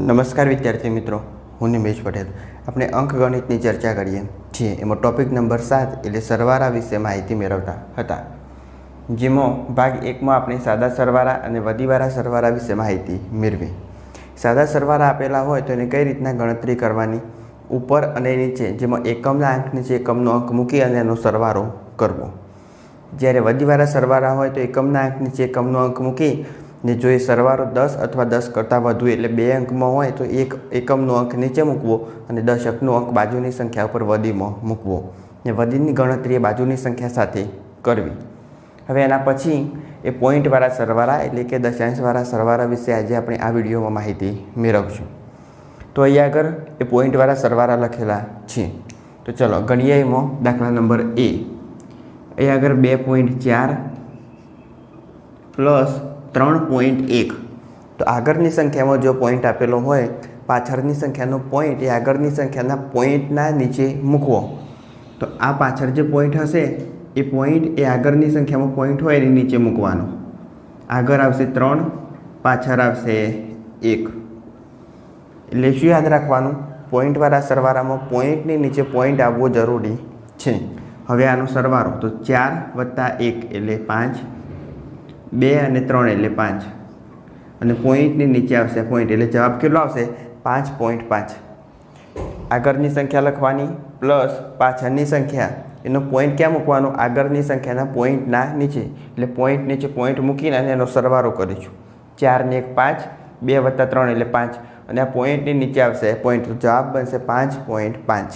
નમસ્કાર વિદ્યાર્થી મિત્રો, હું નિમેશ પટેલ. આપણે અંકગણિતની ચર્ચા કરીએ છીએ એમાં ટોપિક નંબર સાત એટલે સરવારા વિશે માહિતી મેળવતા હતા. જેમાં ભાગ એકમાં આપણે સાદા સરવાળા અને વધીવાળા સરવારા વિશે માહિતી મેળવી. સાદા સરવાળા આપેલા હોય તો એને કઈ રીતના ગણતરી કરવાની? ઉપર અને નીચે જેમાં એકમના અંક, નીચે એકમનો અંક મૂકી અને એનો સરવારો કરવો. જ્યારે વધીવાળા સરવાળા હોય તો એકમના અંક, નીચે એકમનો અંક મૂકી ને જો એ સરવાળો દસ અથવા દસ કરતાં વધુ એટલે બે અંકમાં હોય તો એક એકમનો અંક નીચે મૂકવો અને દશકનો અંક બાજુની સંખ્યા ઉપર વધીમાં મૂકવો. ને વધીની ગણતરી એ બાજુની સંખ્યા સાથે કરવી. હવે એના પછી એ પોઈન્ટવાળા સરવાળા એટલે કે દશાંશવાળા સરવાળા વિશે આજે આપણે આ વિડીયોમાં માહિતી મેળવશું. તો અહીંયા આગળ એ પોઈન્ટવાળા સરવાળા લખેલા છે. તો ચલો ગણીએ એમાં દાખલા નંબર એ. અહીંયા આગળ બે પોઈન્ટ ચાર પ્લસ ત્રણ પોઈન્ટ એક. તો આગળની સંખ્યામાં જો પોઈન્ટ આપેલો હોય, પાછળની સંખ્યાનો પોઈન્ટ એ આગળની સંખ્યાના પોઈન્ટના નીચે મૂકવો. તો આ પાછળ જે પોઈન્ટ હશે, એ પોઈન્ટ એ આગળની સંખ્યામાં પોઈન્ટ હોય એની નીચે મૂકવાનો. આગળ આવશે ત્રણ, પાછળ આવશે એક. એટલે શું યાદ રાખવાનું? પોઈન્ટવાળા સરવાળામાં પોઈન્ટની નીચે પોઈન્ટ આવવો જરૂરી છે. હવે આનો સરવાળો, તો ચાર વત્તા એક એટલે પાંચ બે અને ત્રણ એટલે પાંચ. અને પોઈન્ટની નીચે આવશે પોઈન્ટ એટલે જવાબ કેટલો આવશે? પાંચ પોઈન્ટ પાંચ. આગળની સંખ્યા લખવાની પ્લસ પાછળની સંખ્યા. એનો પોઈન્ટ ક્યાં મૂકવાનો? આગળની સંખ્યાના પોઈન્ટના નીચે. એટલે પોઈન્ટ નીચે પોઈન્ટ મૂકીને અને એનો સરવારો કરીશું ચારને એક પાંચ, બે વત્તા ત્રણ એટલે પાંચ. અને આ પોઈન્ટની નીચે આવશે. પોઈન્ટ જવાબ બનશે પાંચ પોઈન્ટ પાંચ.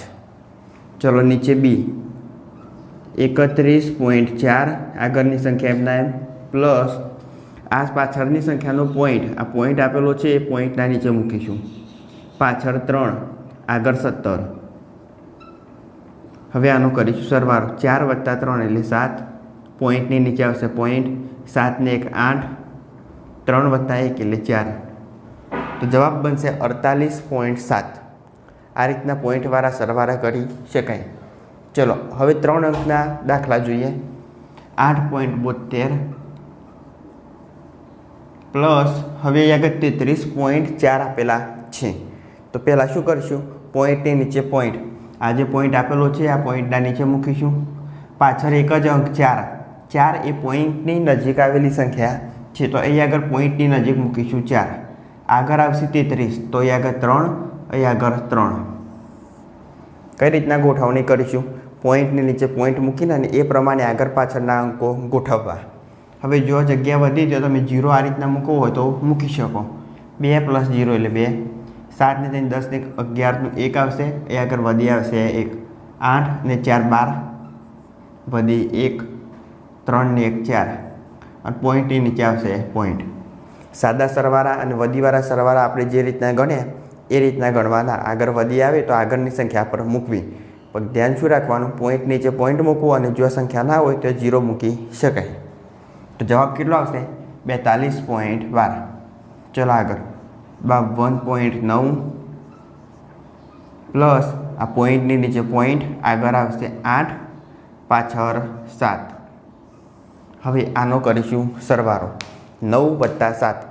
ચલો નીચે બી. એકત્રીસ પોઈન્ટ ચાર. આગળની સંખ્યા એમના એમ. પ્લસ આ પાછળની સંખ્યાનો પોઈન્ટ. આ પોઈન્ટ આપેલો છે એ પોઈન્ટના નીચે મૂકીશું. પાછળ ત્રણ, આગળ સત્તર. હવે આનો કરીશું સરવાળો. ચાર વત્તા ત્રણ એટલે સાત. પોઈન્ટની નીચે આવશે પોઈન્ટ. સાતને એક આઠ. ત્રણ વત્તા એક એટલે ચાર. તો જવાબ બનશે અડતાલીસ પોઈન્ટ સાત. આ રીતના પોઈન્ટવાળા સરવાળા કરી શકાય. ચલો, હવે ત્રણ અંકના દાખલા જોઈએ. આઠ પોઈન્ટ બોતેર પ્લસ હવે આગળ તેત્રીસ પોઈન્ટ ચાર આપેલા છે. તો પહેલાં શું કરીશું? પોઈન્ટની નીચે પોઈન્ટ આ જે પોઈન્ટ આપેલો છે, આ પોઈન્ટના નીચે મૂકીશું. પાછળ એક જ અંક ચાર. ચાર એ પોઈન્ટની નજીક આવેલી સંખ્યા છે. તો અહીં આગળ પોઈન્ટની નજીક મૂકીશું ચાર. આગળ આવશે તેત્રીસ. તો અહીં આગળ ત્રણ અહીં આગળ ત્રણ. કઈ રીતના ગોઠવણી કરીશું? પોઈન્ટની નીચે પોઈન્ટ મૂકીને અને એ પ્રમાણે આગળ પાછળના અંકો ગોઠવવા. હવે જો જગ્યા વધી તો તમે જીરો આ રીતના મૂકવો હોય તો મૂકી શકો. બે પ્લસ જીરો એટલે બે. સાતને ત્રણ, દસ ને અગિયારનું એક આવશે. એ આગળ વધી આવશે એક. આઠ ને ચાર, બાર. વધી એક. ત્રણ ને એક, ચાર. અને પોઈન્ટની નીચે આવશે પોઈન્ટ સાદા સરવાળા અને વધીવાળા સરવાળા આપણે જે રીતના ગણ્યા એ રીતના ગણવાના. આગળ વધી આવે તો આગળની સંખ્યા પર મૂકવી. પણ ધ્યાન શું રાખવાનું? પોઈન્ટ નીચે પોઈન્ટ મૂકવું અને જો સંખ્યા ના હોય તો જીરો મૂકી શકાય. તો જવાબ કેટલો આવશે? બેતાલીસ પોઈન્ટ બાર. ચલો આગળ. બાવન પોઈન્ટ નવ પ્લસ આ પોઈન્ટની નીચે પોઈન્ટ આગળ આવશે આઠ, પાછળ સાત. હવે આનો કરીશું સરવારો નવ વત્તા સાત.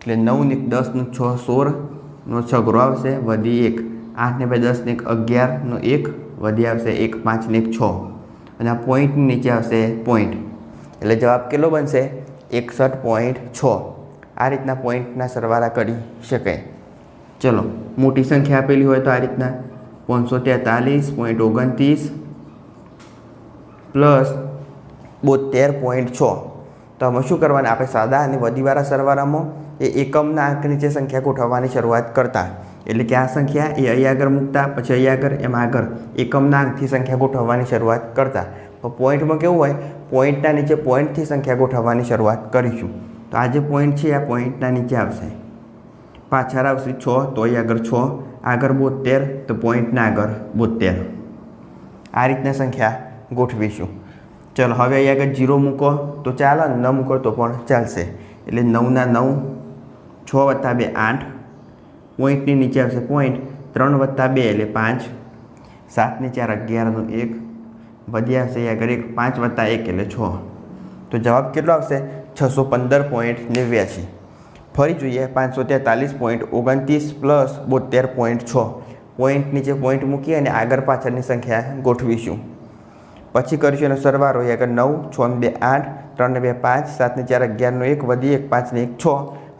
એટલે નવને દસનું છ સોળનો છગરો આવશે, વધી એક. આઠને બે દસને એક અગિયારનો એક, વધી આવશે એક પાંચને એક છ. અને આ પોઈન્ટની નીચે આવશે પોઈન્ટ એટલે જવાબ કેટલો બનશે? એકસઠ પોઈન્ટ છ. આ રીતના પોઈન્ટના સરવાળા કરી શકાય. ચલો, મોટી સંખ્યા આપેલી હોય તો આ રીતના. પાંચસો તેતાલીસ પોઈન્ટ ઓગણત્રીસ પ્લસ બોતેર પોઈન્ટ છ. તો આમાં શું કરવાનું? આપણે સાદા અને વધીવાળા સરવાળામાં એ એકમના આંકની જે સંખ્યા ગોઠવવાની શરૂઆત કરતા. એટલે કે આ સંખ્યા એ અહીં આગળ મૂકતા, પછી અહીં આગળ, એમાં આગળ. એકમના આંકથી સંખ્યા ગોઠવવાની શરૂઆત કરતા. તો પોઈન્ટમાં કેવું હોય? પોઈન્ટના નીચે પોઈન્ટથી સંખ્યા ગોઠવવાની શરૂઆત કરીશું. તો આ જે પોઈન્ટ છે, આ પોઈન્ટના નીચે આવશે. પાછળ આવશે છ તો અહીં આગળ છ, આગળ બોતેર તો પોઈન્ટના આગળ બોતેર આ રીતના સંખ્યા ગોઠવીશું. ચલો, હવે અહીં આગળ જીરો મૂકો, તો ચાલે, ન મૂકો તો પણ ચાલશે. એટલે નવના નવ, છ વત્તા બે આઠ, પોઈન્ટની નીચે આવશે પોઈન્ટ, ત્રણ વત્તા બે એટલે પાંચ, સાતને ચાર અગિયારનું એક વધી આવશે યા એક પાંચ વત્તા એક એટલે છ. તો જવાબ કેટલો આવશે? છસો પંદર પોઈન્ટ નેવ્યાસી ફરી જોઈએ પાંચસો તેતાલીસ પોઈન્ટ ઓગણત્રીસ પ્લસ બોતેર પોઈન્ટ છ. પોઈન્ટ નીચે પોઈન્ટ મૂકી અને આગળ પાછળની સંખ્યા ગોઠવીશું. પછી કરીશું એનો સરવારો આગળ નવ, છ ને બે આઠ, ત્રણ બે પાંચ, સાત ને ચાર અગિયારનો એક વધી એક પાંચને એક છ.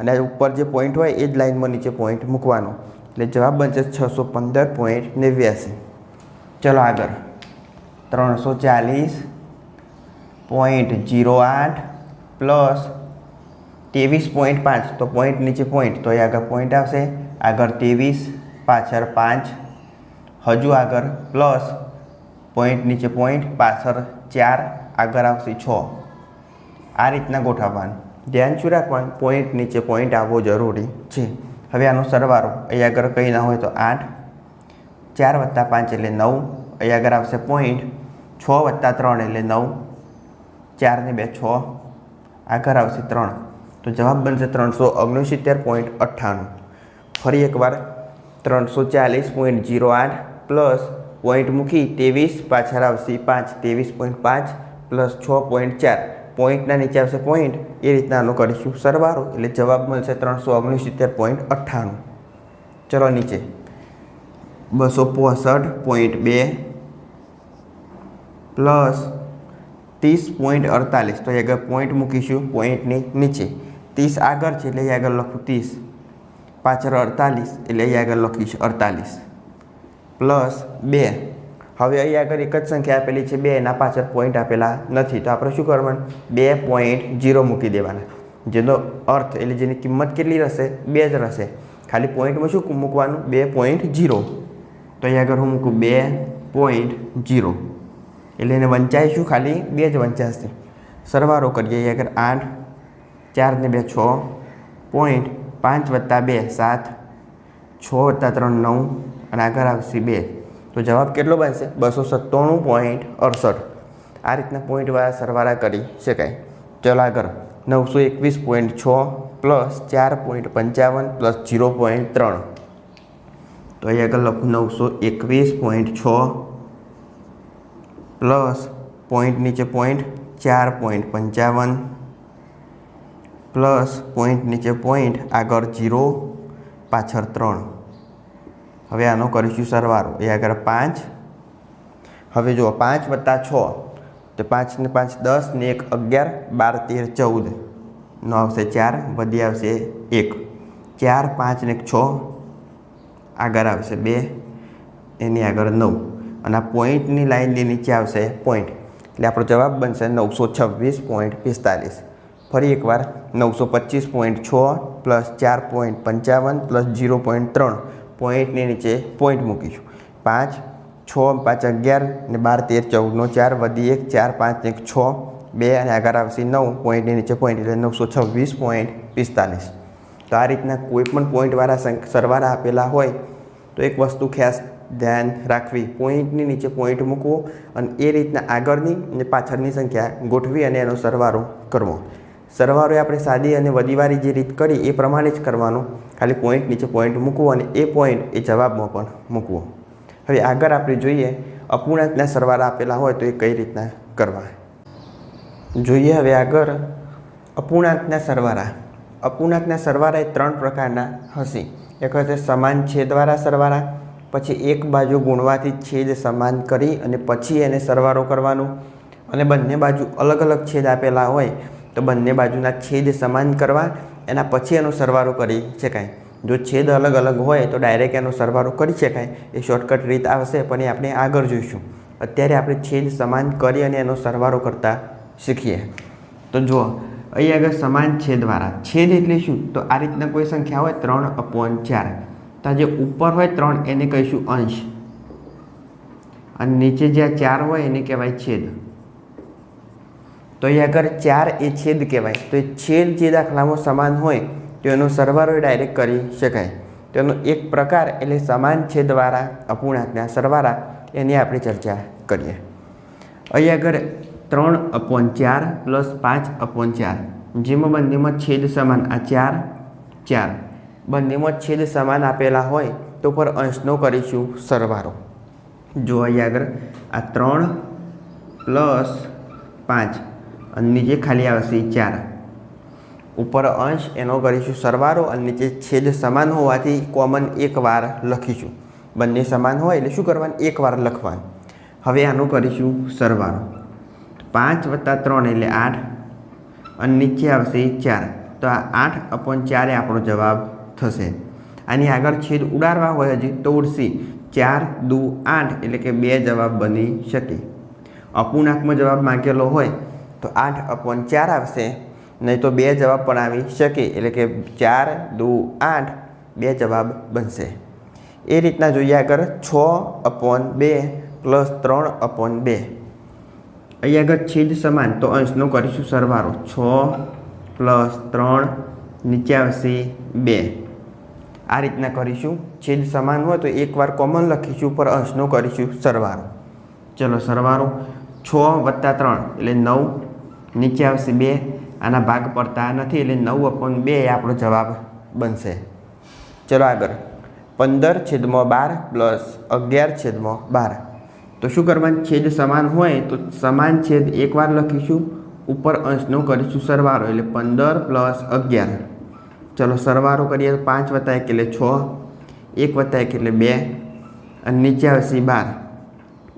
અને ઉપર જે પોઈન્ટ હોય એ જ લાઇનમાં નીચે પોઈન્ટ મૂકવાનો. એટલે જવાબ બનશે છસો પંદર પોઈન્ટ નેવ્યાસી ચલો આગળ. ત્રણસો ચાલીસ પોઈન્ટ જીરો આઠ પ્લસ ત્રેવીસ પોઈન્ટ પાંચ, તો પોઈન્ટ નીચે પોઈન્ટ તો એ આગળ પોઈન્ટ આવશે. આગળ ત્રેવીસ, પાછળ પાંચ, હજુ આગળ પ્લસ પોઈન્ટ નીચે પોઈન્ટ પાછળ ચાર, આગળ આવશે છ. આ રીતના ગોઠવવાનું. ધ્યાન શું રાખવાનું? પોઈન્ટ નીચે પોઈન્ટ આવવો જરૂરી છે. હવે આનો સરવારો અહીં આગળ કંઈ ના હોય તો આઠ, ચાર વત્તા પાંચ એટલે નવ. અહીં આગળ આવશે પોઈન્ટ છ વત્તા ત્રણ એટલે નવ, ચાર ને બે, છ. આગળ આવશે ત્રણ. તો જવાબ બનશે ત્રણસો ઓગણસિત્તેર પોઈન્ટ અઠ્ઠાણું. ફરી એકવાર ત્રણસો ચાલીસ પોઈન્ટ જીરો આઠ પ્લસ પોઈન્ટ મૂકી ત્રેવીસ, પાછળ આવશે પાંચ. ત્રેવીસ પોઈન્ટ પાંચ પ્લસ છ પોઈન્ટ ચાર. પોઈન્ટના નીચે આવશે પોઈન્ટ. એ રીતના આનું કરીશું સરવારો એટલે જવાબ મળશે ત્રણસો ઓગણસિત્તેર પોઈન્ટ અઠ્ઠાણું. ચલો નીચે. બસો પોસઠ પોઈન્ટ બે પ્લસ ત્રીસ પોઈન્ટ અડતાલીસ. તો આગળ પોઈન્ટ મૂકીશું પોઈન્ટની નીચે. ત્રીસ આગળ છે એટલે આગળ લખું ત્રીસ. પાછળ અડતાલીસ, એટલે અહીં આગળ લખીશું અડતાલીસ. પ્લસ બે. હવે અહીં આગળ એક જ સંખ્યા આપેલી છે બે, એના પાછળ પોઈન્ટ આપેલા નથી. તો આપણે શું કરવાનું? બે પોઈન્ટ જીરો મૂકી દેવાના. જેનો અર્થ, એટલે જેની કિંમત કેટલી રહેશે? બે જ રહેશે. ખાલી પોઈન્ટમાં શું મૂકવાનું? બે પોઈન્ટ જીરો તો અહીં આગળ હું મૂકું બે પોઈન્ટ જીરો એટલે એને વંચાઈશું ખાલી? બે જ વંચાશે સરવારો કરીએ આગળ આઠ, ચાર ને બે છ, પોઈન્ટ પાંચ વત્તા બે, સાત, છ વત્તા ત્રણ નવ, અને આગળ આવશે બે. તો જવાબ કેટલો બનશે? બસો સત્તાણું પોઈન્ટ અડસઠ. આ રીતના પોઈન્ટવાળા સરવાળા કરી શકાય. ચલો આગળ. નવસો એકવીસ પોઈન્ટ છ પ્લસ ચાર પોઈન્ટ પંચાવન પ્લસ જીરો પોઈન્ટ ત્રણ. તો અહીં આગળ લખું. નવસો એકવીસ પોઈન્ટ છ પ્લસ પોઈન્ટ નીચે પોઈન્ટ, ચાર પોઈન્ટ પંચાવન. પ્લસ પોઈન્ટ નીચે પોઈન્ટ, આગળ જીરો, પાછળ ત્રણ. હવે આનો કરીશું સરવારો એ આગળ પાંચ. હવે જુઓ, પાંચ વત્તા છ. તો પાંચને પાંચ દસ ને એક અગિયાર, બાર, તેર, ચૌદ. નો આવશે ચાર વધી આવશે એક. ચાર, પાંચ ને છ. આગળ આવશે બે. એની આગળ નવ. અને આ પોઈન્ટની લાઇનની નીચે આવશે પોઈન્ટ એટલે આપણો જવાબ બનશે નવસો છવ્વીસ પોઈન્ટ પિસ્તાલીસ. ફરી એકવાર નવસો પચીસ પોઈન્ટ છ પ્લસ ચાર પોઈન્ટ પંચાવન પ્લસ જીરો પોઈન્ટ ત્રણ પોઈન્ટની નીચે પોઈન્ટ મૂકીશું. પાંચ, છ, પાંચ, અગિયાર ને બાર, તેર ચૌદનો ચાર વધી એક, ચાર, પાંચ, એક, છ, બે અને આગળ આવશે નવ પોઈન્ટની નીચે પોઈન્ટ એટલે નવસો છવ્વીસ પોઈન્ટ પિસ્તાલીસ. તો આ રીતના કોઈ પણ પોઈન્ટવાળા સરવાળા આપેલા હોય તો એક વસ્તુ ખાસ ધ્યાન રાખવી. પોઈન્ટની નીચે પોઈન્ટ મૂકવો અને એ રીતના આગળની અને પાછળની સંખ્યા ગોઠવી અને એનો સરવારો કરવો. સરવારો આપણે સાદી અને વડીવાળી જે રીત કરી એ પ્રમાણે જ કરવાનો. ખાલી પોઈન્ટ નીચે પોઈન્ટ મૂકવો અને એ પોઈન્ટ એ જવાબમાં પણ મૂકવો. હવે આગળ આપણે જોઈએ અપૂર્ણાંકના સરવાળા આપેલા હોય તો એ કઈ રીતના કરવા. જોઈએ હવે આગળ અપૂર્ણાંકના સરવાળા. અપૂર્ણાંકના સરવાળા એ ત્રણ પ્રકારના હશે. એક હશે સમાન છેદવાળા સરવાળા પછી એક બાજુ ગુણવાથી છેદ સમાન કરી અને પછી એને સરવાળો કરવાનો. અને બંને બાજુ અલગ અલગ છેદ આપેલા હોય તો બંને બાજુના છેદ સમાન કરવા, એના પછી એનો સરવાળો કરી શકાય. જો છેદ અલગ અલગ હોય તો ડાયરેક્ટ એનો સરવાળો કરી શકાય. એ શોર્ટકટ રીત આવશે, પણ એ આપણે આગળ જોઈશું. અત્યારે આપણે છેદ સમાન કરી અને એનો સરવાળો કરતા શીખીએ. તો જુઓ, અહીં આગળ સમાન છેદવાળા. છેદ એટલે શું? તો આ રીતના કોઈ સંખ્યા હોય, ત્રણ અપોન ચાર. તો જે ઉપર હોય ત્રણ, એને કહીશું અંશ. અને નીચે જ્યાં ચાર હોય એને કહેવાય છેદ. તો અહીં આગળ ચાર એ છેદ કહેવાય. તો એ છેદ જે દાખલામાં સમાન હોય, તો એનો સરવાળો ડાયરેક્ટ કરી શકાય. તેનો એક પ્રકાર એટલે સમાન છેદવાળા અપૂર્ણાંકના સરવાળા, એની આપણે ચર્ચા કરીએ. અહીં આગળ ત્રણ અપોન ચાર પ્લસ પાંચ અપોન ચાર. જેમાં બંનેમાં છેદ સમાન. આ ચાર ચાર. બંનેમાં છેદ સમાન આપેલા હોય તો પર અંશનો કરીશું સરવારો જો અહીં આગળ, આ ત્રણ પ્લસ પાંચ, અને નીચે ખાલી આવશે ચાર. ઉપર અંશ એનો કરીશું સરવારો અને નીચે છેદ સમાન હોવાથી કોમન એક વાર લખીશું. બંને સમાન હોય એટલે શું કરવાનું? એક વાર લખવાનું. હવે આનું કરીશું સરવારો પાંચ વત્તા ત્રણ એટલે આઠ, અને નીચે આવશે ચાર. તો આ આઠ અપોન ચારે આપણો જવાબ થશે. આની આગળ છેદ ઉડાડવા હોય હજી તો ઉડશી ચાર, દુ, આઠ એટલે કે બે જવાબ બની શકે. અપૂર્ણાંકમાં જવાબ માંગેલો હોય તો આઠ અપોન ચાર આવશે. નહીં તો બે જવાબ પણ આવી શકે એટલે કે ચાર, દુ, આઠ બે જવાબ બનશે. એ રીતના જોઈએ આગળ છ અપોન બે પ્લસ ત્રણ અપોન બે. અહીંયા આગળ છેદ સમાન તો અંશનો કરીશું સરવારો છ પ્લસ ત્રણ નીચે આવશે બે. આ રીતના કરીશું. છેદ સમાન હોય તો એકવાર કોમન લખીશું પર અંશનો કરીશું, સરવાળો. ચલો સરવાળો. છ વત્તા ત્રણ, એટલે નવ. નીચે આવશે બે. આના ભાગ પડતા નથી, એટલે નવ અપોન બે આપણો જવાબ બનશે. ચલો આગળ. પંદર છેદમાં બાર પ્લસ અગિયાર છેદમાં બાર. તો શું કરવાનું? છેદ સમાન હોય તો સમાન છેદ એકવાર લખીશું, ઉપર અંશનો કરીશું સરવાળો. એટલે પંદર પ્લસ અગિયાર. ચલો સરવારો કરીએ તો પાંચ વત્તા એક એટલે છ, એક વત્તા એક એટલે બે, અને નીચે આવશે બાર.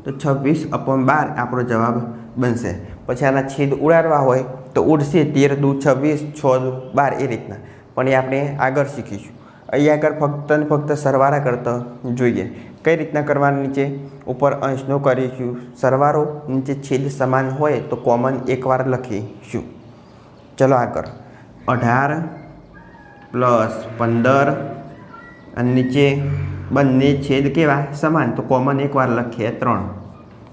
તો છવ્વીસ અપોન બાર આપણો જવાબ બનશે. પછી આના છેદ ઉડાડવા હોય તો ઉડશે તેર દુ છવ્વીસ, છ દુ બાર એ રીતના. પણ એ આપણે આગળ શીખીશું. અહીંયા આગળ ફક્ત ને ફક્ત સરવાળા કરતા જોઈએ. કઈ રીતના કરવાનું નીચે? ઉપર અંશનો કરીશું. સરવારો નીચે છેદ સમાન હોય તો કોમન એકવાર લખીશું. ચલો આગળ. અઢાર પ્લસ પંદર અને નીચે બંને છેદ કેવા? સમાન. તો કોમન એકવાર લખીએ ત્રણ.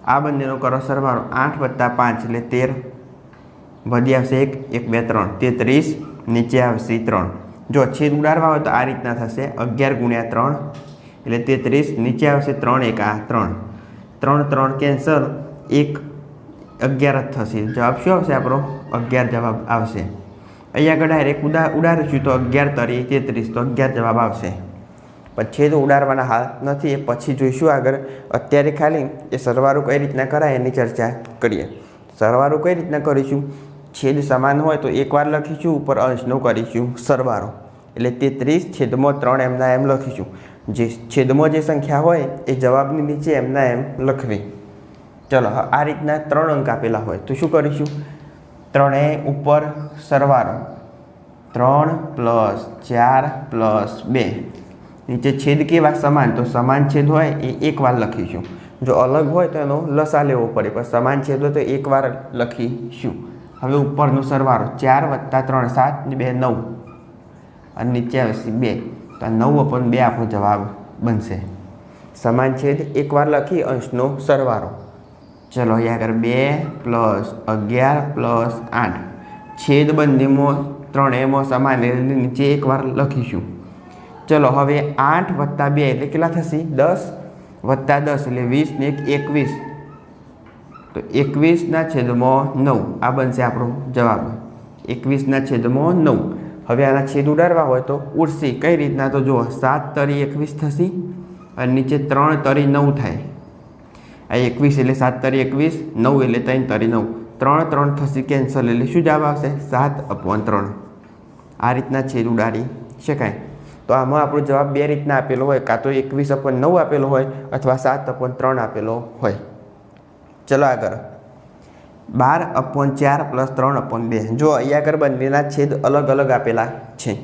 આ બંનેનો કરો સરવાળો આઠ વત્તા પાંચ એટલે તેર વધી આવશે એક એક, બે, ત્રણ. તેત્રીસ, નીચે આવશે ત્રણ. જો છેદ ઉડાડવા હોય તો આ રીતના થશે અગિયાર ગુણ્યા ત્રણ એટલે તેત્રીસ, નીચે આવશે ત્રણ, એક, આ ત્રણ. ત્રણ ત્રણ કેન્સલ, એક, અગિયાર જ થશે. જવાબ શું આવશે આપણો? અગિયાર જવાબ આવશે. અહીંયા આગળ ડાયરેક્ટ ઉડા, ઉડાડીશું તો અગિયાર તરી, તેત્રીસ, તો અગિયાર જવાબ આવશે. પછી તો ઉડાડવાના હાલ નથી પછી જોઈશું આગળ. અત્યારે ખાલી એ સરવારો કઈ રીતના કરાય એની ચર્ચા કરીએ. સરવારો કઈ રીતના કરીશું? છેદ સમાન હોય તો એકવાર લખીશું, ઉપર અંશનો કરીશું સરવારો એટલે તેત્રીસ છેદમાં ત્રણ એમના એમ લખીશું. જે છેદમાં જે સંખ્યા હોય, એ જવાબની નીચે એમના એમ લખવી. ચલો આ રીતના ત્રણ અંક આપેલા હોય. તો શું કરીશું? ત્રણે ઉપર સરવાળો ત્રણ પ્લસ ચાર પ્લસ બે. નીચે છેદ કેવા સમાન? તો સમાન છેદ હોય એ એકવાર લખીશું. જો અલગ હોય તો એનો લસા લેવો પડે, પણ સમાન છેદ હોય તો એકવાર લખીશું. હવે ઉપરનો સરવાળો ચાર વત્તા ત્રણ, સાત બે, નવ. અને નીચે આવશે બે. તો આ નવ અપન બે આપણો જવાબ બનશે. સમાન છેદ એકવાર લખી અંશનો સરવાળો ચલો, અહીંયા બે પ્લસ અગિયાર પ્લસ આઠ. છેદ બંનેમાં ત્રણેયમાં સમાન એટલે નીચે એકવાર લખીશું. ચલો, હવે આઠ વત્તા બે એટલે કેટલા થશે? દસ વત્તા દસ એટલે વીસ ને એક એકવીસ. તો એકવીસના છેદમાં નવ. આ બનશે આપણો જવાબ. એકવીસના છેદમાં નવ. હવે આના છેદ ઉડાડવા હોય તો ઉડશે. કઈ રીતના? તો જુઓ, સાત તરી એકવીસ થશે અને નીચે ત્રણ તરી નવ થાય. આ એકવીસ એટલે સાત તરી એકવીસ, નવ એટલે ત્રણ તરી નવ. ત્રણ ત્રણ થશે કેન્સલ એટલે શું જવાબ આવશે? સાત અપવન ત્રણ. આ રીતના છેદ ઉડાડી શકાય તો આમાં આપણો જવાબ બે રીતના આપેલો હોય. કાં તો એકવીસ અપન નવ આપેલો હોય અથવા સાત અપન ત્રણ આપેલો હોય. ચલો આગળ. બાર અપોન ચાર પ્લસ ત્રણ અપોન બે. જો અહીંયા આગળ બંનેના છેદ અલગ અલગ આપેલા છે.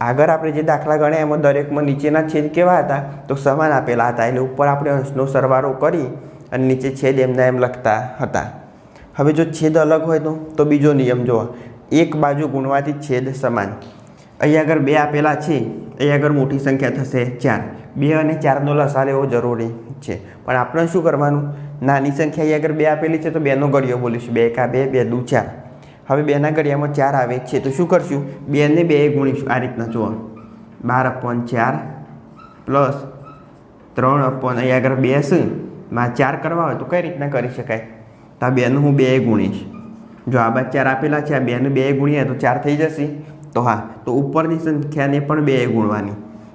આગળ આપણે જે દાખલા ગણ્યા એમાં દરેકમાં નીચેના છેદ કેવા હતા? તો સમાન આપેલા હતા. એટલે ઉપર આપણે અંશનો સરવાળો કરી અને નીચે છેદ એમના એમ લખતા હતા. હવે જો છેદ અલગ હોય તો? તો બીજો નિયમ જુઓ. એક બાજુ ગુણવાથી છેદ સમાન. અહીંયા આગળ બે આપેલા છે. અહીંયા આગળ મોટી સંખ્યા થશે ચાર. બે અને ચારનો લસા લેવો જરૂરી છે. પણ આપણે શું કરવાનું? નાની સંખ્યા અહીંયા આગળ બે આપેલી છે તો બેનો ગળિયો બોલીશું. બે કા બે બે દુ ચાર. હવે બેના ગળિયામાં ચાર આવે છે તો શું કરશું? બેને બે ગુણીશું. આ રીતના જુઓ. બાર અપોન ચાર પ્લસ ત્રણ અપોન અહીંયા આગળ બે છે માં ચાર કરવા હોય તો કઈ રીતના કરી શકાય? તો આ બેનું હું બે ગુણીશ. જો આ બાદ ચાર આપેલા છે, આ બેને બે ગુણીએ તો ચાર થઈ જશે. તો હા, તો ઉપરની સંખ્યાને પણ બે ગુણવાની.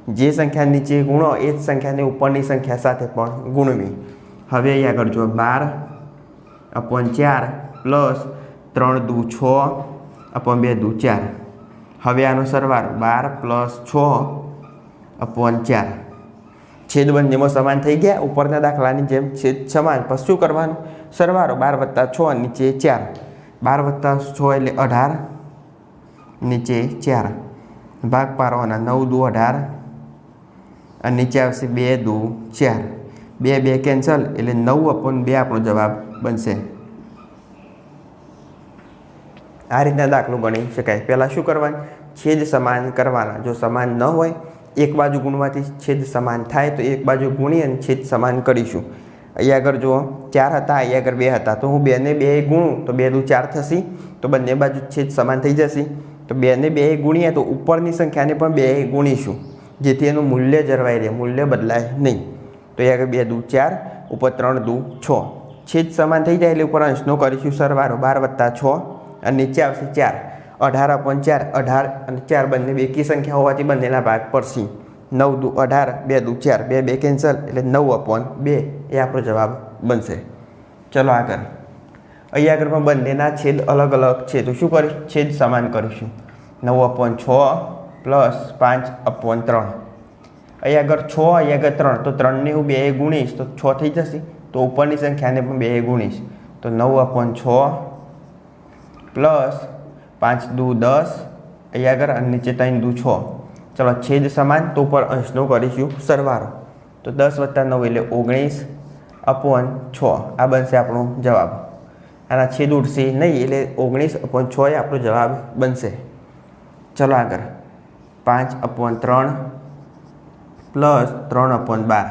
જે સંખ્યા નીચે ગુણો, એ જ સંખ્યાને ઉપરની સંખ્યા સાથે પણ ગુણવી. હવે અહીંયા આગળ જો બાર અપોન ચાર પ્લસ ત્રણ દુ છ અપોન બે દુ ચાર. હવે આનો સરવાળો બાર પ્લસ છ અપોન ચાર. છેદ નિયમો સમાન થઈ ગયા. ઉપરના દાખલાની જેમ છેદ સમાન. પછી શું કરવાનું? સરવારો બાર વત્તા છ નીચે ચાર. બાર વત્તા છ એટલે અઢાર, નીચે ચાર. ભાગ પાડવાના નવ દુ અઢાર અને નીચે આવશે બે દુ ચાર. બે બે કેન્સલ એટલે નવ અપોન બે આપણો જવાબ બનશે. આ રીતના દાખલો ગણી શકાય. પહેલાં શું કરવાનું? છેદ સમાન કરવાના. જો સમાન ન હોય એક બાજુ ગુણવાથી છેદ સમાન થાય તો એક બાજુ ગુણી અને છેદ સમાન કરીશું. અહીંયા આગળ જુઓ, ચાર હતા, અહીંયા આગળ બે હતા. તો હું બેને બે ગુણું, તો બે દુ ચાર થશે. તો બંને બાજુ છેદ સમાન થઈ જશે. તો બેને બે ગુણીએ તો ઉપરની સંખ્યાને પણ બે ગુણીશું. જેથી એનું મૂલ્ય જળવાઈ રહે, મૂલ્ય બદલાય નહીં. તો અહીં આગળ બે દુ ચાર, ઉપર ત્રણ દુ છ. છેદ સમાન થઈ જાય એટલે ઉપર અંશનો કરીશું સરવારો બાર વત્તા છ અને નીચે આવશે ચાર. અઢાર અપોન ચાર, અઢાર અને ચાર બંને બેકી સંખ્યા હોવાથી બંનેના ભાગ પડશે. નવ દુ અઢાર, બે દુ ચાર. બે બે કેન્સલ એટલે નવ અપોન બે. એ આપણો જવાબ બનશે. ચલો આગળ. અહીંયા આગળ પણ બંનેના છેદ અલગ અલગ છે. તો શું કરીશું? છેદ સમાન કરીશું. નવ અપોન છ પ્લસ પાંચ અપોન ત્રણ. અહીંયા આગળ છ, અહીંયા આગળ ત્રણ. તો ત્રણને હું બે ગુણીશ તો છ થઈ જશે. તો ઉપરની સંખ્યાને પણ બે ગુણીશ. તો નવ અપોન છ પ્લસ પાંચ દુ દસ, અહીંયા આગળ અને નીચે ત્રણ દુ છ. ચલો, છેદ સમાન, તો ઉપર અંશનો કરીશું? સરવાળો. તો દસ વત્તા નવ એટલે ઓગણીસ અપોન છ. આ બનશે આપણો જવાબ. આના છેદ ઉડશે નહીં એટલે ઓગણીસ અપોન છ એ આપણો જવાબ બનશે. ચલો આગળ. પાંચ અપોન ત્રણ પ્લસ ત્રણ અપોન બાર.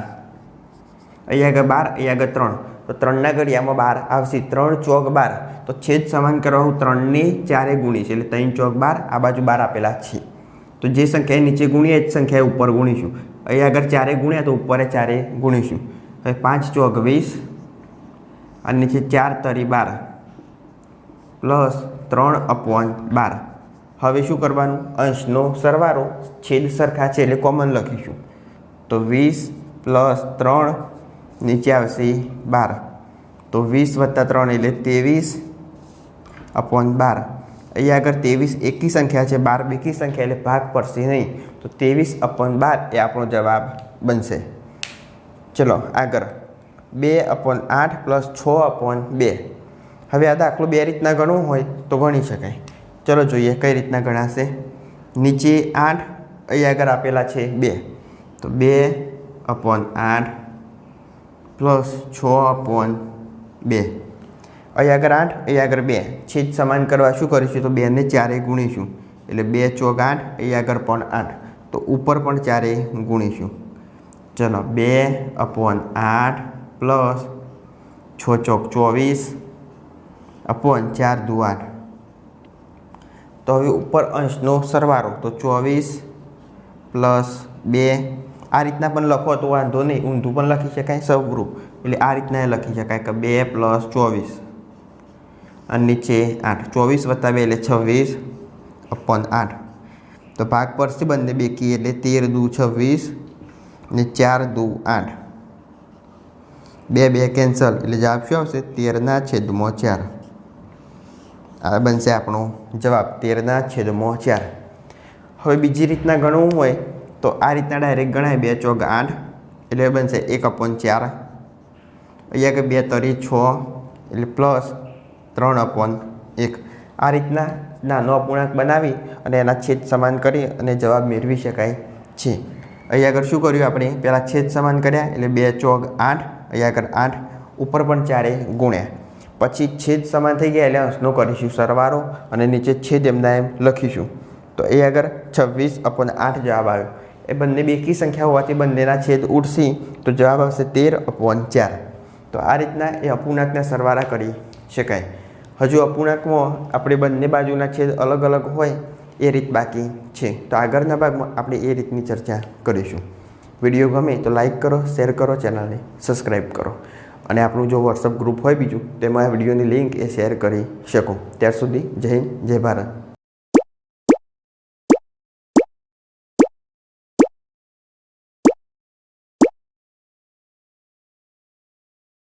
અહીંયા આગળ બાર, અહીંયા આગળ ત્રણ. તો ત્રણના ઘડિયામાં બાર, આવશે ત્રણ ચોક બાર. તો છેદ સમાન કરવા હું ત્રણની ચારે ગુણીશ, એટલે ત્રણ ચોક બાર, આ બાજુ બાર આપેલા છે. તો જે સંખ્યાએ નીચે ગુણીએ જ સંખ્યાએ ઉપર ગુણીશું. અહીં આગળ ચારે ગુણ્યા તો ઉપરે ચારે ગુણીશું. હવે પાંચ ચોક વીસ, અને નીચે ચાર તરી બાર. પ્લસ ત્રણ અપવાન બાર. હવે શું કરવાનું? અંશનો સરવારો છેદ સરખા છે, એટલે કોમન લખીશું. તો વીસ પ્લસ ત્રણ નીચે આવશે બાર. તો વીસ વત્તા ત્રણ એટલે ત્રેવીસ અપોન બાર. અહીંયા આગળ ત્રેવીસ એકી સંખ્યા છે, બાર બેકી સંખ્યા એટલે ભાગ પડશે નહીં. તો ત્રેવીસ અપોન બાર એ આપણો જવાબ બનશે. ચલો, આગળ. બે અપોન આઠ પ્લસ છ અપોન બે. હવે આ દાખલો બે રીતના ગણવું હોય તો ગણી શકાય. ચલો જોઈએ કઈ રીતના ગણાશે. નીચે આઠ, અહીંયા આગળ આપેલા છે બે. તો બે અપોન આઠ પ્લસ છ અપોન બે. અહીંયા આગળ આઠ અહીંયા આગળ બે. છેદ સમાન કરવા શું કરીશું? તો બેને ચારે ગુણીશું. એટલે બે ચોક આઠ અહીંયા આગળ પણ આઠ. તો ઉપર પણ ચારે ગુણીશું. ચલો, બે અપોન આઠ પ્લસ છ ચોક ચોવીસ અપોન ચાર દુ આઠ. તો હવે ઉપર અંશનો સરવાળો. તો ચોવીસ પ્લસ બે આ રીતના પણ લખો તો વાંધો નહીં. ઊંધું પણ લખી શકાય સબગ્રુપ એટલે આ રીતના લખી શકાય કે બે પ્લસ ચોવીસ. અને નીચે આઠ. ચોવીસ વત્તા બે એટલે છવ્વીસ અપોન આઠ. તો ભાગ પડશે બંને બેકી એટલે તેર દુ છવ્વીસ ને ચાર દુ આઠ. બે બે કેન્સલ એટલે જવાબ શું આવશે? તેરના છેદમાં ચાર. આ બનશે આપણો જવાબ. તેરના છેદમાં ચાર. હવે બીજી રીતના ગણવું હોય તો આ રીતના ડાયરેક્ટ ગણાય બે ચોક આઠ, એટલે બનશે એક અપોન ચાર. અહીંયા કે બે તરી છ, એટલે પ્લસ ત્રણ અપોન એક. આ રીતના નાનો અપૂર્ણાંક બનાવી અને એના છેદ સમાન કરી અને જવાબ મેળવી શકાય છે. અહીંયા આગળ શું કર્યું આપણે? પહેલાં છેદ સમાન કર્યા, એટલે બે ચોક આઠ, અહીંયા આગળ આઠ, ઉપર પણ ચારે ગુણ્યા. પછી છેદ સમાન થઈ ગયા, એટલે અંશનો કરીશું સરવારો અને નીચે છેદ એમના એમ લખીશું. તો એ આગળ છવ્વીસ અપોન આઠ જવાબ આવ્યો. એ બંને બેકી સંખ્યા હોવાથી બંનેના છેદ ઉડશે. તો જવાબ આવશે તેર અપવન ચાર. તો આ રીતના એ અપૂર્ણાંકના સરવાળા કરી શકાય. હજુ અપૂર્ણાંકમાં આપણે બંને બાજુના છેદ અલગ અલગ હોય એ રીત બાકી છે. તો આગળના ભાગમાં આપણે એ રીતની ચર્ચા કરીશું. વીડિયો ગમે તો લાઈક કરો, શેર કરો, ચેનલને સબસ્ક્રાઈબ કરો. અને આપણું જો વોટ્સઅપ ગ્રુપ હોય બીજું, તેમાં વિડીયોની લિંક એ શેર કરી શકો. ત્યાર સુધી જય જય ભારત.